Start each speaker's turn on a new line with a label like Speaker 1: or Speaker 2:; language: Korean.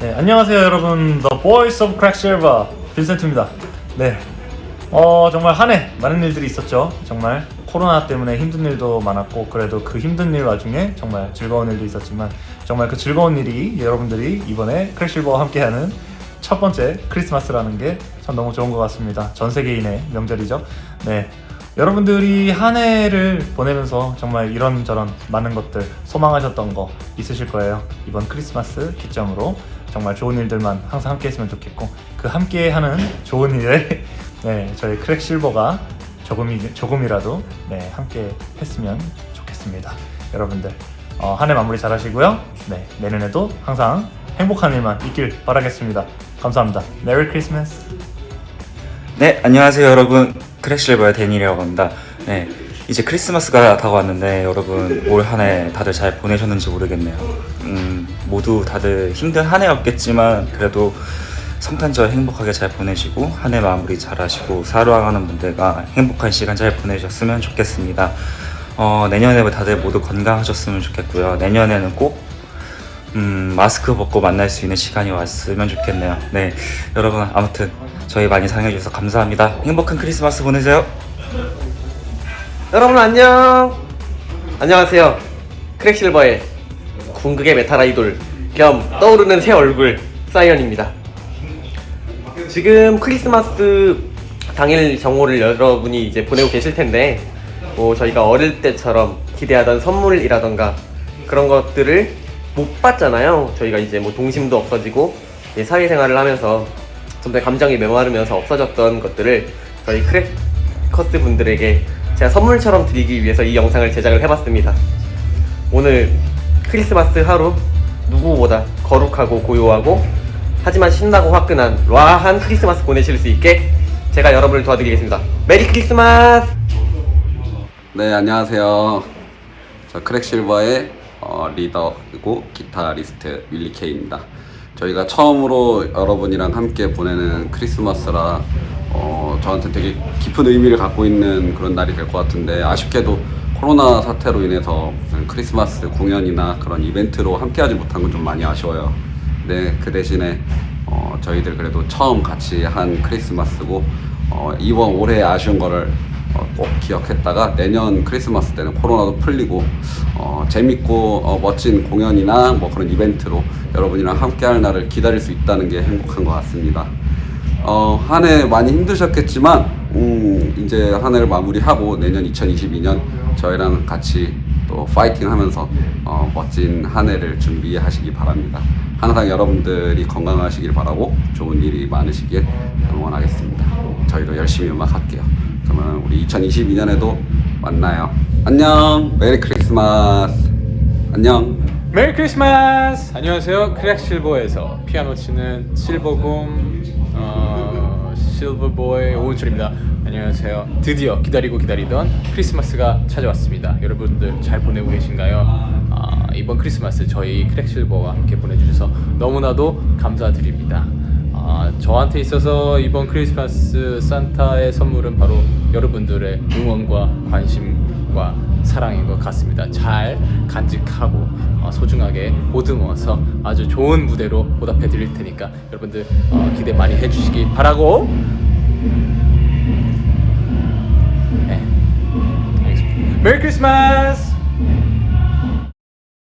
Speaker 1: 네, 안녕하세요 여러분. The Voice of Cracksilver 빈센트입니다. 네, 어 정말 한 해 많은 일들이 있었죠. 정말 코로나 때문에 힘든 일도 많았고 그래도 그 힘든 일 와중에 정말 즐거운 일도 있었지만 정말 그 즐거운 일이 여러분들이 이번에 크랙 실버와 함께하는 첫 번째 크리스마스라는 게 참 너무 좋은 것 같습니다. 전 세계인의 명절이죠. 네. 여러분들이 한 해를 보내면서 정말 이런저런 많은 것들 소망하셨던 거 있으실 거예요. 이번 크리스마스 기점으로 정말 좋은 일들만 항상 함께 했으면 좋겠고 그 함께 하는 좋은 일에 네, 저희 크랙 실버가 조금이, 조금이라도 네, 함께 했으면 좋겠습니다. 여러분들 어, 한해 마무리 잘 하시고요. 네, 내년에도 항상 행복한 일만 있길 바라겠습니다. 감사합니다. 메리 크리스마스.
Speaker 2: 네, 안녕하세요 여러분. 크랙실버의 데니라고 합니다. 네, 이제 크리스마스가 다가왔는데 여러분 올 한 해 다들 잘 보내셨는지 모르겠네요. 음, 모두 다들 힘든 한 해였겠지만 그래도 성탄절 행복하게 잘 보내시고 한 해 마무리 잘 하시고 사랑하는 분들과 행복한 시간 잘 보내셨으면 좋겠습니다. 어, 내년에 다들 모두 건강하셨으면 좋겠고요. 내년에는 꼭 음, 마스크 벗고 만날 수 있는 시간이 왔으면 좋겠네요. 네, 여러분 아무튼 저희 많이 사랑해 주셔서 감사합니다. 행복한 크리스마스 보내세요.
Speaker 3: 여러분 안녕. 안녕하세요. 크랙실버의 궁극의 메탈 아이돌 겸 떠오르는 새 얼굴 사이언입니다. 지금 크리스마스 당일 정오를 여러분이 이제 보내고 계실 텐데 뭐 저희가 어릴 때처럼 기대하던 선물이라던가 그런 것들을 못 받잖아요. 저희가 이제 뭐 동심도 없어지고 이제 사회생활을 하면서 점점 감정이 메마르면서 없어졌던 것들을 저희 크래커스 분들에게 제가 선물처럼 드리기 위해서 이 영상을 제작을 해봤습니다. 오늘 크리스마스 하루 누구보다 거룩하고 고요하고 하지만 신나고 화끈한 라한 크리스마스 보내실 수 있게 제가 여러분을 도와드리겠습니다. 메리 크리스마스!
Speaker 4: 네 안녕하세요. 저 크랙실버의 어, 리더이고 기타리스트 윌리 K입니다. 저희가 처음으로 여러분이랑 함께 보내는 크리스마스라 어, 저한테 되게 깊은 의미를 갖고 있는 그런 날이 될 것 같은데 아쉽게도 코로나 사태로 인해서 크리스마스 공연이나 그런 이벤트로 함께 하지 못한 건 좀 많이 아쉬워요. 네, 그 대신에 어, 저희들 그래도 처음 같이 한 크리스마스고 어, 이번 올해 아쉬운 거를 어, 꼭 기억했다가 내년 크리스마스 때는 코로나도 풀리고 어, 재밌고 어, 멋진 공연이나 뭐 그런 이벤트로 여러분이랑 함께할 날을 기다릴 수 있다는 게 행복한 것 같습니다. 어, 한 해 많이 힘드셨겠지만 음, 이제 한 해를 마무리하고 내년 2022년 저희랑 같이 또 파이팅 하면서 어, 멋진 한 해를 준비하시기 바랍니다. 항상 여러분들이 건강하시길 바라고 좋은 일이 많으시길 응원하겠습니다. 저희도 열심히 음악 할게요. 그러면 우리 2022년에도 만나요. 안녕. 메리 크리스마스. 안녕.
Speaker 5: 메리 크리스마스! 안녕하세요. 크랙 실버에서 피아노 치는 실버곰 어, 실버보이 오은철입니다. 안녕하세요. 드디어 기다리고 기다리던 크리스마스가 찾아왔습니다. 여러분들 잘 보내고 계신가요? 아, 이번 크리스마스 저희 크랙 실버와 함께 보내주셔서 너무나도 감사드립니다. 아, 저한테 있어서 이번 크리스마스 산타의 선물은 바로 여러분들의 응원과 관심과 사랑인 것 같습니다. 잘 간직하고 어, 소중하게 보듬어서 아주 좋은 무대로 보답해 드릴 테니까 여러분들 어, 기대 많이 해주시기 바라고 네. 메리 크리스마스!